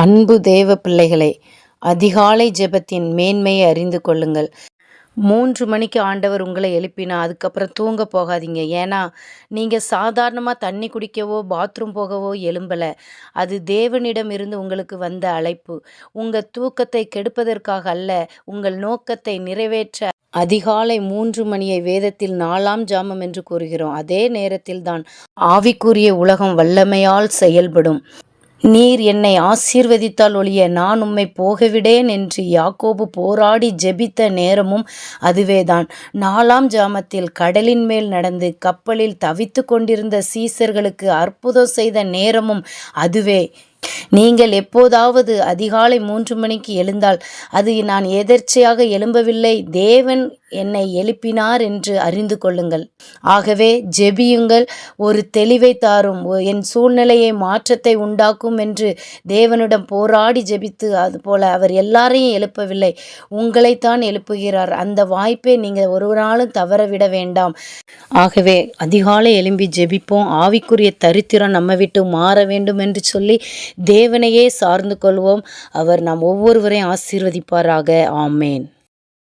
அன்பு தேவ பிள்ளைகளை அதிகாலை ஜெபத்தின் மேன்மையை அறிந்து கொள்ளுங்கள். மூன்று மணிக்கு ஆண்டவர் உங்களை எழுப்பினா அதுக்கப்புறம் தூங்க போகாதீங்க. ஏன்னா நீங்கள் சாதாரணமாக தண்ணி குடிக்கவோ பாத்ரூம் போகவோ எழும்பலை. அது தேவனிடம் இருந்து உங்களுக்கு வந்த அழைப்பு. உங்கள் தூக்கத்தை கெடுப்பதற்காக அல்ல உங்கள் நோக்கத்தை நிறைவேற்ற. அதிகாலை மூன்று மணியை வேதத்தில் நாலாம் ஜாமம் என்று கூறுகிறோம். அதே நேரத்தில் தான் ஆவிக்குரிய உலகம் வல்லமையால் செயல்படும். நீர் என்னை ஆசீர்வதித்தால் ஒழிய நான் உம்மை போகவிடேன் என்று யாக்கோபு போராடி ஜெபித்த நேரமும் அதுவேதான். நாலாம் ஜாமத்தில் கடலின் மேல் நடந்து கப்பலில் தவித்து கொண்டிருந்த சீசர்களுக்கு அற்புதம் செய்த நேரமும் அதுவே. நீங்கள் எப்போதாவது அதிகாலை மூன்று மணிக்கு எழுந்தால் அது நான் எதர்ச்சையாக எழும்பவில்லை. தேவன் என்னை எழுப்பினார் என்று அறிந்து கொள்ளுங்கள். ஆகவே ஜெபியுங்கள். ஒரு தெளிவை தாரும். ஒ- என் சூழ்நிலையை மாற்றத்தை உண்டாக்கும் என்று தேவனிடம் போராடி ஜெபித்து அதுபோல அவர் எல்லாரையும் எழுப்பவில்லை. உங்களைத்தான் எழுப்புகிறார். அந்த வாய்ப்பை நீங்கள் ஒரு நாளும் தவறவிட வேண்டாம். ஆகவே அதிகாலை எழும்பி ஜெபிப்போம். ஆவிக்குரிய தரித்திரம் நம்ம விட்டு மாற வேண்டும் என்று சொல்லி தேவனையே சார்ந்து கொள்வோம். அவர் நாம் ஒவ்வொருவரையும் ஆசீர்வதிப்பாராக. ஆமேன்.